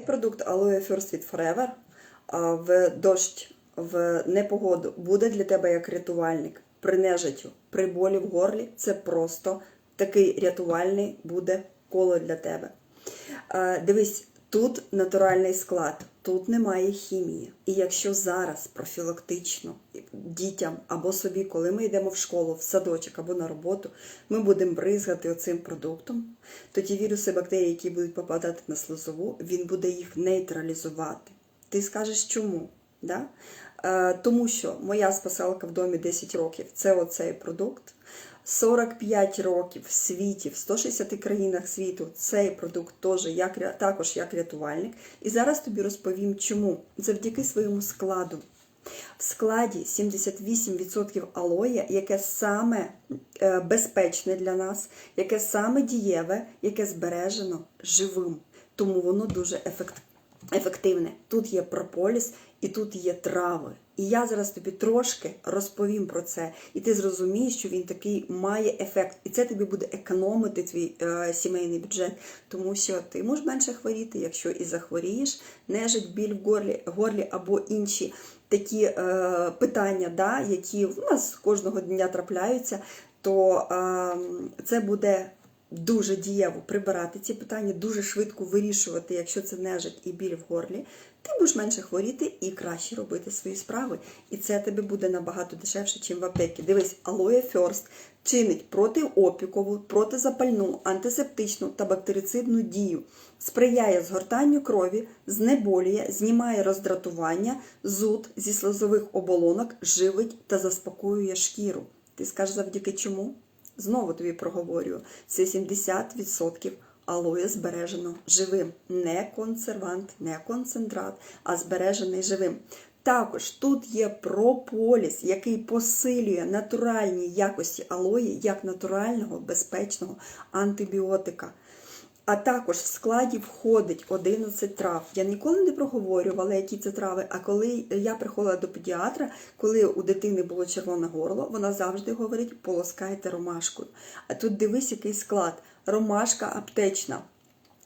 Продукт Aloe First від Forever в дощ, в непогоду буде для тебе як рятувальник. При нежиттю, при болі в горлі це просто такий рятувальний буде коло для тебе. Дивись, тут натуральний склад, тут немає хімії. І якщо зараз профілактично дітям або собі, коли ми йдемо в школу, в садочок або на роботу, ми будемо бризгати оцим продуктом, то ті віруси, бактерії, які будуть попадати на слизову, він буде їх нейтралізувати. Ти скажеш чому? Да? Е, тому що моя спасалка в домі 10 років це оцей продукт. 45 років в світі, в 160 країнах світу цей продукт теж як, також як рятувальник. І зараз тобі розповім, чому. Завдяки своєму складу. В складі 78% алоє, яке саме е, безпечне для нас, яке саме дієве, яке збережено живим. Тому воно дуже ефективне. Тут є прополіс і тут є трави. І я зараз тобі трошки розповім про це, і ти зрозумієш, що він такий має ефект, і це тобі буде економити твій е, сімейний бюджет, тому що ти можеш менше хворіти, якщо і захворієш, нежить, біль в горлі, горлі або інші такі е, питання, да, які в нас кожного дня трапляються, то е, це буде дуже дієво прибирати ці питання, дуже швидко вирішувати, якщо це нежить і біль в горлі, ти будеш менше хворіти і краще робити свої справи. І це тобі буде набагато дешевше, ніж в аптеці. Дивись, Aloe First чинить протиопікову, протизапальну, антисептичну та бактерицидну дію, сприяє згортанню крові, знеболює, знімає роздратування, зуд зі слизових оболонок, живить та заспокоює шкіру. Ти скажеш завдяки чому? Знову тобі проговорюю, це 70% алоє збережено живим. Не консервант, не концентрат, а збережений живим. Також тут є прополіс, який посилює натуральні якості алої як натурального безпечного антибіотика. А також в складі входить 11 трав. Я ніколи не проговорювала, які це трави. А коли я приходила до педіатра, коли у дитини було червоне горло, вона завжди говорить: полоскайте ромашкою. А тут дивись, який склад: ромашка аптечна.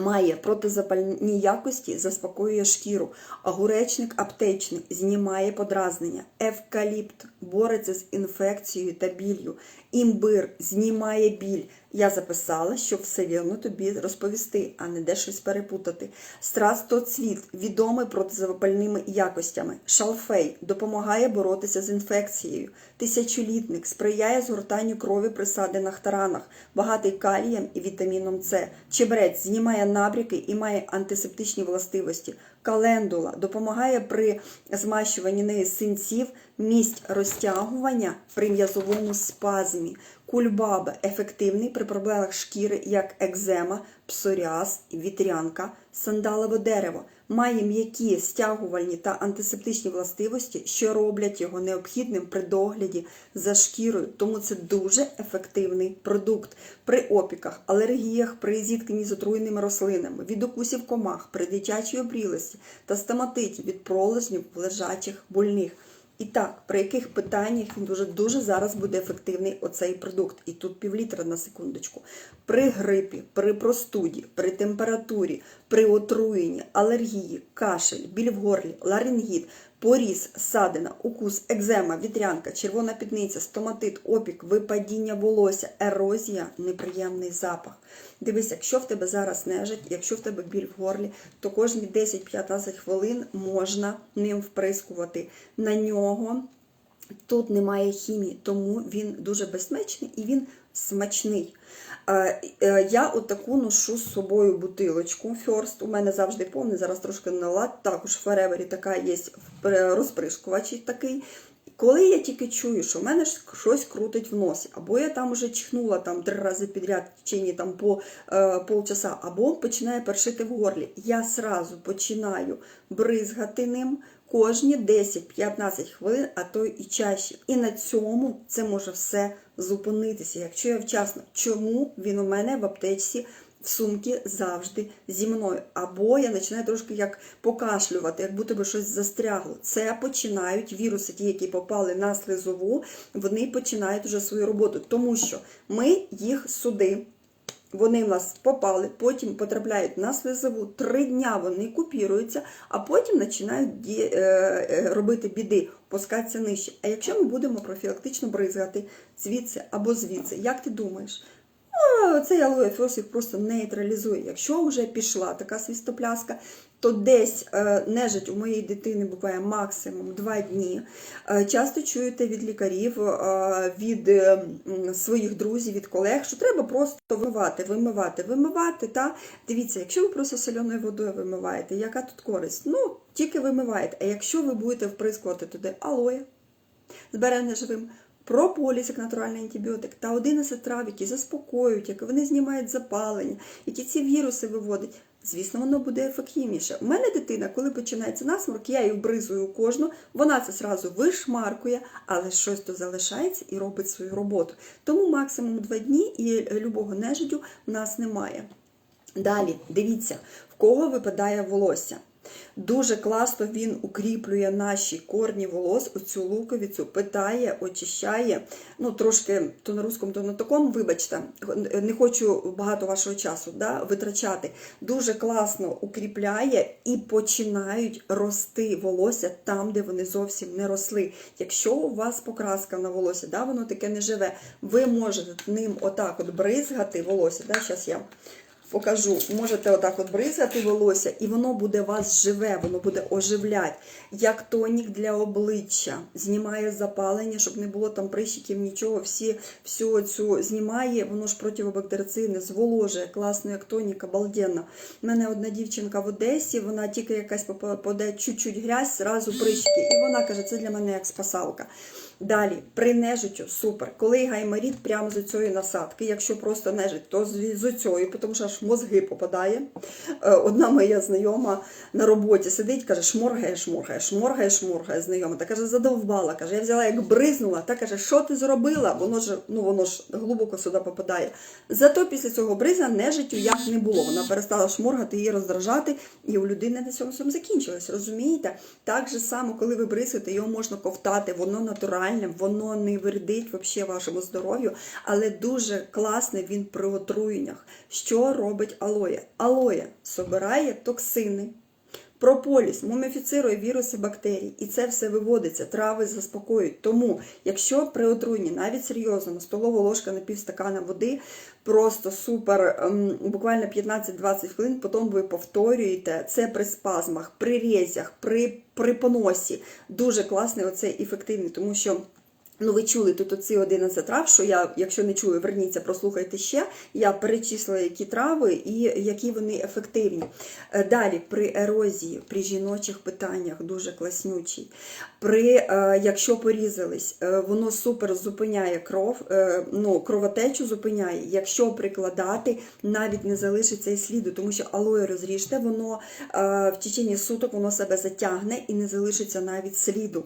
Має протизапальні якості, заспокоює шкіру. Огуречник аптечний знімає подразнення. Евкаліпт бореться з інфекцією та біллю. Імбир знімає біль. Я записала, щоб все вірно тобі розповісти, а не де щось перепутати. Страстоцвіт відомий протизапальними якостями. Шалфей допомагає боротися з інфекцією. Тисячолітник сприяє згортанню крові при садинах та ранах, багатий калієм і вітаміном С. Чебрець знімає набряки і має антисептичні властивості. Календула допомагає при змащуванні неї синців, місць розтягування при м'язовому спазмі. Кульбаба ефективний при проблемах шкіри, як екзема, псоріаз, вітрянка, сандалове дерево. Має м'які стягувальні та антисептичні властивості, що роблять його необхідним при догляді за шкірою. Тому це дуже ефективний продукт при опіках, алергіях, при зіткненні з отруєними рослинами, від укусів комах, при дитячій обрілості та стоматиті від пролежнів в лежачих больних. І так, при яких питаннях він дуже дуже зараз буде ефективний оцей продукт. І тут півлітра на секундочку. При грипі, при простуді, при температурі, при отруєнні, алергії, кашель, біль в горлі, ларингіт, поріз, садина, укус, екзема, вітрянка, червона пітниця, стоматит, опік, випадіння волосся, ерозія, неприємний запах. Дивись, якщо в тебе зараз нежить, якщо в тебе біль в горлі, то кожні 10-15 хвилин можна ним вприскувати. На нього тут немає хімії, тому він дуже безпечний і він смачний. Е, е, Я отаку ношу з собою бутилочку First. У мене завжди повний, зараз трошки на лад. Також в Феревері така є розприскувач такий. Коли я тільки чую, що в мене щось крутить в носі, або я там вже чихнула там три рази підряд в течение там по е, полчаса, або починає першити в горлі, я сразу починаю бризгати ним кожні 10-15 хвилин, а то і чаще. І на цьому це може все зупинитися, якщо я вчасно. Чому він у мене в аптечці? В сумки завжди зі мною. Або я починаю трошки як покашлювати, як будто би щось застрягло. Це починають віруси, ті, які попали на слизову, вони починають вже свою роботу, тому що ми їх сюди Вони в нас попали, потім потрапляють на слизову, три дня вони купіруються, а потім починають е, е, робити біди, пускатися нижче. А якщо ми будемо профілактично бризгати звідси або звідси, як ти думаєш? Цей алоє фос їх просто нейтралізує. Якщо вже пішла така свістопляска, то десь е, нежить у моєї дитини буває максимум 2 дні. Е, часто чуєте від лікарів, е, від своїх друзів, від колег, що треба просто вимивати, вимивати, вимивати. Та? Дивіться, якщо ви просто соленою водою вимиваєте, яка тут користь? Ну, тільки вимиваєте. А якщо ви будете вприскувати туди алоє, збереження живим, прополіс як натуральний антибіотик та 11 трав, які заспокоюють, які вони знімають запалення, які ці віруси виводять. Звісно, воно буде ефективніше. У мене дитина, коли починається насморк, я її вбризую кожну, вона це зразу вишмаркує, але щось то залишається і робить свою роботу. Тому максимум 2 дні і любого нежиттю в нас немає. Далі, дивіться, в кого випадає волосся. Дуже класно він укріплює наші корні волос, оцю луковицю, питає, очищає. Ну, трошки то на русскому, то на такому, вибачте, не хочу багато вашого часу да, витрачати. Дуже класно укріпляє і починають рости волосся там, де вони зовсім не росли. Якщо у вас покраска на волосся, да, воно таке не живе, ви можете ним отак от бризгати волосся. Да, Зараз я покажу. Можете отак от бризгати волосся, і воно буде вас живе, воно буде оживляти. Як тонік для обличчя, знімає запалення, щоб не було там прищиків, нічого. Всі, всю цю знімає, воно ж противобактерицидне, зволожує, класно, як тонік, обалденно. У мене одна дівчинка в Одесі, вона тільки якась попаде чуть-чуть грязь, зразу прищики. І вона каже, це для мене як спасалка. Далі, при нежиттю, супер. Коли гайморіт прямо з цієї насадки, якщо просто нежить, то з, цієї, тому що аж мозги попадає. Е, Одна моя знайома на роботі сидить, каже, шморгає, шморгає, шморгає, шморгає знайома. Та каже, задовбала. Каже, я взяла, як бризнула, та каже, що ти зробила? Воно ж, ну, воно ж глибоко сюди попадає. Зато після цього бриза нежиттю як не було. Вона перестала шморгати, її роздражати, і у людини на цьому всьому закінчилось. Розумієте? Так же само, коли ви бризаєте, його можна ковтати, воно натуральне, воно не вредить вообще вашому здоров'ю, але дуже класне він при отруєннях. Що робить алоє? Алоє собирає токсини. Прополіс муміфіцирує віруси бактерій, і це все виводиться, трави заспокоюють. Тому, якщо при отруєнні, навіть серйозному, столова ложка на півстакана води, просто супер, ем, буквально 15-20 хвилин, потім ви повторюєте це при спазмах, при резях, при, при поносі. Дуже класний оцей ефективний, тому що. Ну, ви чули тут оці 11 трав, що я, якщо не чую, верніться, прослухайте ще. Я перечислила, які трави і які вони ефективні. Е, Далі, при ерозії, при жіночих питаннях дуже класнючий. При, е, якщо порізались, е, воно супер зупиняє кров, ну, кровотечу зупиняє. Якщо прикладати, навіть не залишиться і сліду, тому що алоє розріжте, воно в течение суток воно себе затягне і не залишиться навіть сліду.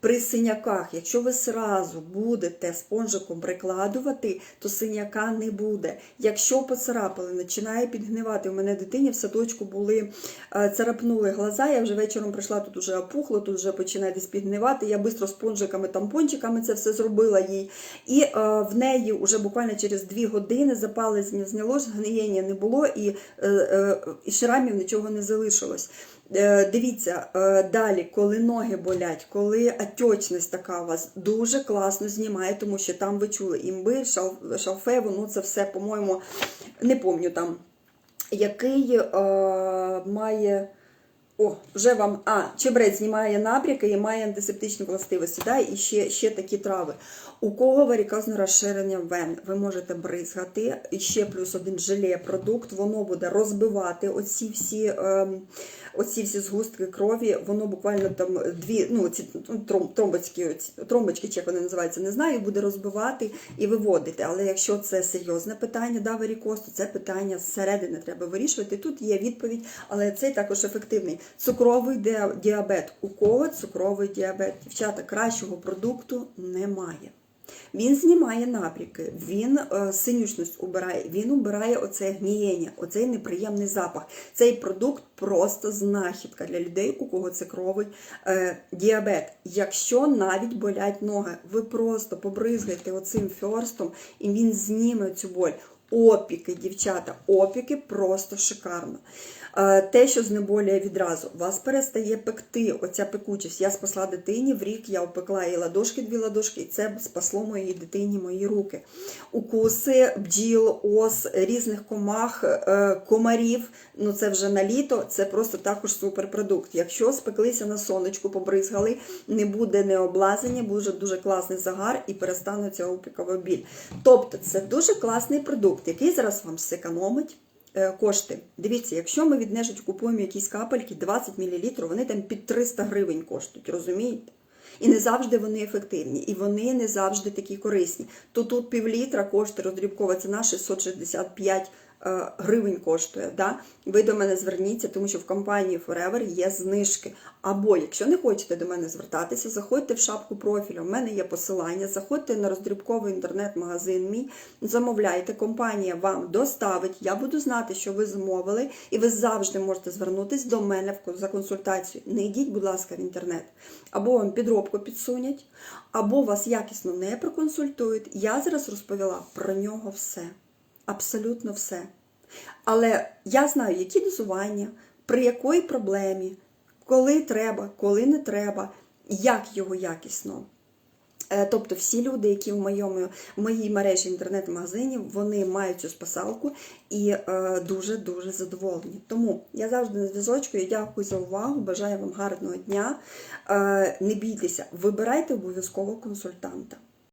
При синяках, якщо ви сразу будете спонжиком прикладувати, то синяка не буде. Якщо поцарапали, починає підгнивати. У мене дитині в садочку були е, царапнули глаза. Я вже вечором прийшла, тут вже опухло, тут вже починає десь підгнивати. Я швидко спонжиками, тампончиками це все зробила їй. І е, в неї вже буквально через 2 години запалення знялось, гниєння не було, і, е, і шрамів нічого не залишилось. Е, Дивіться, е, далі, коли ноги болять, коли отечність така у вас дуже класно знімає, тому що там ви чули імбир, шалфе, воно це все, по-моєму, не пам'ятаю там, який е, має. О, вже вам. А, чебрець знімає набряки і має антисептичні властивості. Да? І ще, ще такі трави. У кого варікозне розширення вен, ви можете бризгати. І ще плюс один желе продукт, воно буде розбивати оці всі, ем, оці всі згустки крові. Воно буквально там дві, ну, ці тром, тромбочки, тромбочки, чи як вони називаються, не знаю, буде розбивати і виводити. Але якщо це серйозне питання, да, варікоз, то це питання зсередини треба вирішувати. Тут є відповідь, але цей також ефективний. Цукровий діа- діабет. У кого цукровий діабет? Дівчата, кращого продукту немає. Він знімає набряки, він е, синюшність убирає, він убирає оце гнієння, оцей неприємний запах. Цей продукт просто знахідка для людей, у кого цукровий е, діабет. Якщо навіть болять ноги, ви просто побризгайте оцим фьорстом, і він зніме цю боль. опіки, дівчата, опіки просто шикарно. Е, Те, що знеболює відразу, вас перестає пекти оця пекучість. Я спасла дитині в рік, я опекла їй ладошки, дві ладошки, і це спасло моїй дитині мої руки. Укуси, бджіл, ос, різних комах, е, комарів. Ну це вже на літо, це просто також суперпродукт. Якщо спеклися на сонечку, побризгали, не буде необлазення, буде дуже класний загар і перестанеться опікова біль. Тобто це дуже класний продукт, який зараз вам зекономить кошти. Дивіться, якщо ми від нежить купуємо якісь капельки 20 мл, вони там під 300 гривень коштують, розумієте? І не завжди вони ефективні, і вони не завжди такі корисні. То тут півлітра коштує роздрібкова ціна 665 е, гривень коштує. Да? Ви до мене зверніться, тому що в компанії Forever є знижки. Або, якщо не хочете до мене звертатися, заходьте в шапку профілю. У мене є посилання, заходьте на роздрібковий інтернет-магазин мій, замовляйте, компанія вам доставить. Я буду знати, що ви замовили, і ви завжди можете звернутися до мене за консультацію. Не йдіть, будь ласка, в інтернет. Або вам підробку підсунять, або вас якісно не проконсультують. Я зараз розповіла про нього все. Абсолютно все. Але я знаю, які дозування, при якої проблемі, коли треба, коли не треба, як його якісно. Е, Тобто всі люди, які в моєму в моїй мережі інтернет-магазинів, вони мають цю спасалку і е, дуже дуже задоволені. Тому я завжди на зв'язочку. Я дякую за увагу. Бажаю вам гарного дня. Е, не бійтеся, вибирайте обов'язково консультанта.